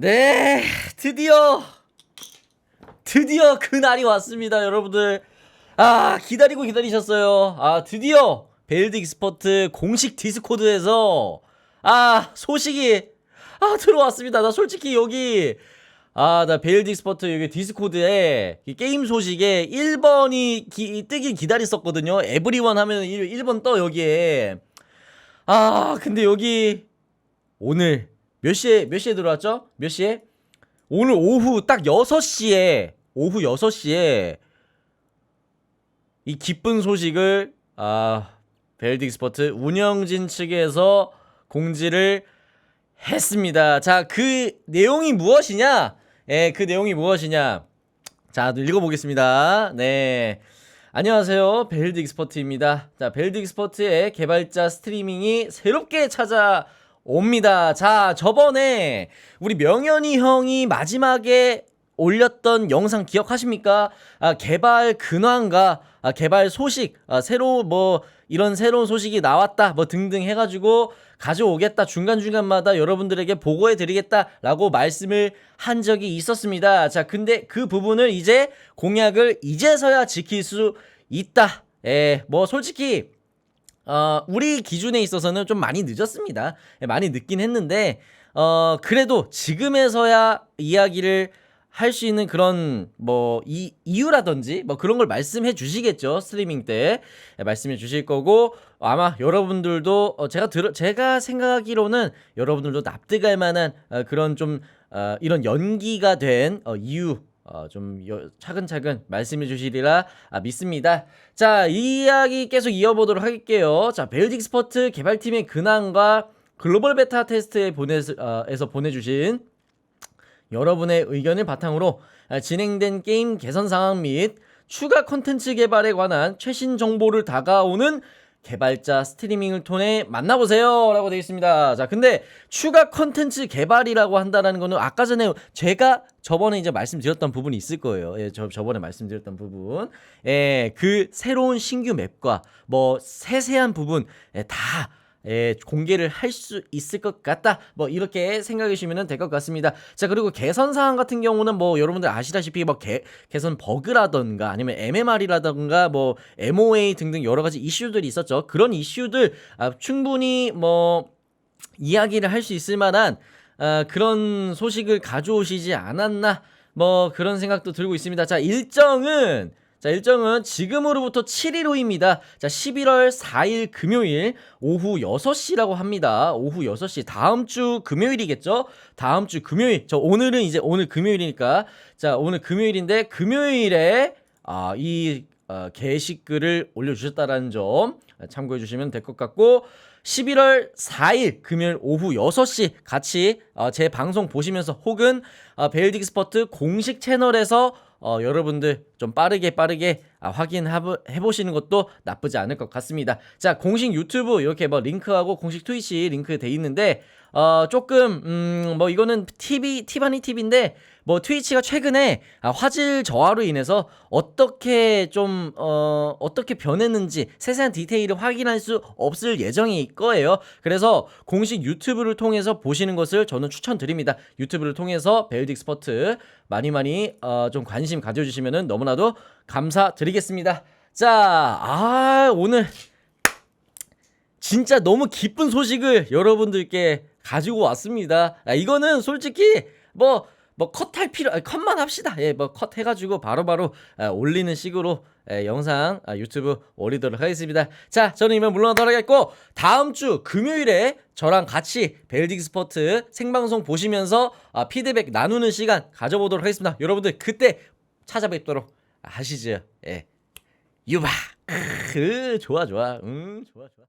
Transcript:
네, 드디어 드디어 그 날이 왔습니다, 여러분들. 아, 기다리고 기다리셨어요. 아, 드디어 베일드 익스퍼트 공식 디스코드에서 아, 소식이 아, 들어왔습니다. 나 솔직히 여기 아, 나 베일드 익스퍼트 여기 디스코드에 이 게임 소식에 1번이 기, 뜨길 기다렸었거든요. 에브리원 하면 1, 1번 떠 여기에. 아, 근데 여기 오늘 몇 시에 몇 시에 들어왔죠? 몇 시에? 오늘 오후 딱 6시에 오후 6시에 이 기쁜 소식을 아 벨드 익스퍼트 운영진 측에서 공지를 했습니다. 자, 그 내용이 무엇이냐? 예, 그 내용이 무엇이냐? 자, 읽어보겠습니다. 네. 안녕하세요. 벨드 익스퍼트입니다. 자, 벨드 익스퍼트의 개발자 스트리밍이 새롭게 찾아 옵니다. 자, 저번에 우리 명현이 형이 마지막에 올렸던 영상 기억하십니까? 아, 개발 근황과 아, 개발 소식, 아, 새로 뭐 이런 새로운 소식이 나왔다, 뭐 등등 해가지고 가져오겠다, 중간중간마다 여러분들에게 보고해드리겠다라고 말씀을 한 적이 있었습니다. 자, 근데 그 부분을 이제 공약을 이제서야 지킬 수 있다. 예, 뭐 솔직히 어, 우리 기준에 있어서는 좀 많이 늦었습니다. 예, 많이 늦긴 했는데, 어, 그래도 지금에서야 이야기를 할 수 있는 그런 뭐 이, 이유라든지 뭐 그런 걸 말씀해 주시겠죠 스트리밍 때 예, 말씀해 주실 거고 아마 여러분들도 어, 제가 들 제가 생각하기로는 여러분들도 납득할 만한 어, 그런 좀 어, 이런 연기가 된 어, 이유 어, 좀 여- 차근차근 말씀해 주시리라 아, 믿습니다. 자, 이 이야기 계속 이어보도록 할게요. 자, 벨딕스퍼트 개발팀의 근황과 글로벌 베타 테스트에 보내, 어, 에서 보내주신 여러분의 의견을 바탕으로 아, 진행된 게임 개선 상황 및 추가 컨텐츠 개발에 관한 최신 정보를 다가오는 개발자 스트리밍을 통해 만나보세요! 라고 되어 있습니다. 자 근데 추가 컨텐츠 개발이라고 한다는 거는 아까 전에 제가 저번에 이제 말씀드렸던 부분이 있을 거예요. 예, 저, 저번에 말씀드렸던 부분. 예, 그 새로운 신규 맵과 뭐 세세한 부분 예, 다 예, 공개를 할 수 있을 것 같다. 뭐 이렇게 생각해 주시면 될 것 같습니다. 자 그리고 개선 사항 같은 경우는 뭐 여러분들 아시다시피 뭐 개, 개선 버그라던가 아니면 MMR이라던가 뭐 MOA 등등 여러 가지 이슈들이 있었죠. 그런 이슈들 아, 충분히 뭐 이야기를 할 수 있을 만한 아, 그런 소식을 가져오시지 않았나 뭐 그런 생각도 들고 있습니다. 자 일정은 자 일정은 지금으로부터 7일 후입니다. 자 11월 4일 금요일 오후 6시라고 합니다. 오후 6시 다음 주 금요일이겠죠? 다음 주 금요일 저 오늘은 이제 오늘 금요일이니까 자 오늘 금요일인데 금요일에 아 이 어, 게시글을 올려주셨다라는 점 참고해 주시면 될 것 같고 11월 4일 금요일 오후 6시 같이 어, 제 방송 보시면서 혹은 어, 베일딕스퍼트 공식 채널에서 어, 여러분들 좀 빠르게 빠르게 아, 확인해 보시는 것도 나쁘지 않을 것 같습니다. 자 공식 유튜브 이렇게 뭐 링크하고 공식 트위치 링크 돼 있는데 어 조금 음 뭐 이거는 TV 티바니 TV인데 뭐 트위치가 최근에 아, 화질 저하로 인해서 어떻게 좀 어, 어떻게 변했는지 세세한 디테일을 확인할 수 없을 예정일 거예요. 그래서 공식 유튜브를 통해서 보시는 것을 저는 추천드립니다. 유튜브를 통해서 베일딕스퍼트 많이 많이 어, 좀 관심 가져주시면 너무나도 감사드리겠습니다. 자, 아 오늘 진짜 너무 기쁜 소식을 여러분들께 가지고 왔습니다. 아, 이거는 솔직히 뭐, 뭐 컷할 필요, 컷만 합시다. 예, 뭐 컷 해가지고 바로 바로 아, 올리는 식으로 예, 영상 아, 유튜브 올리도록 하겠습니다. 자, 저는 이만 물러나도록 하겠고, 다음 주 금요일에 저랑 같이 벨딕 스포트 생방송 보시면서 아, 피드백 나누는 시간 가져보도록 하겠습니다. 여러분들 그때 찾아뵙도록 하시죠. 예. 유바. 크, 좋아, 좋아. 음, 좋아, 좋아.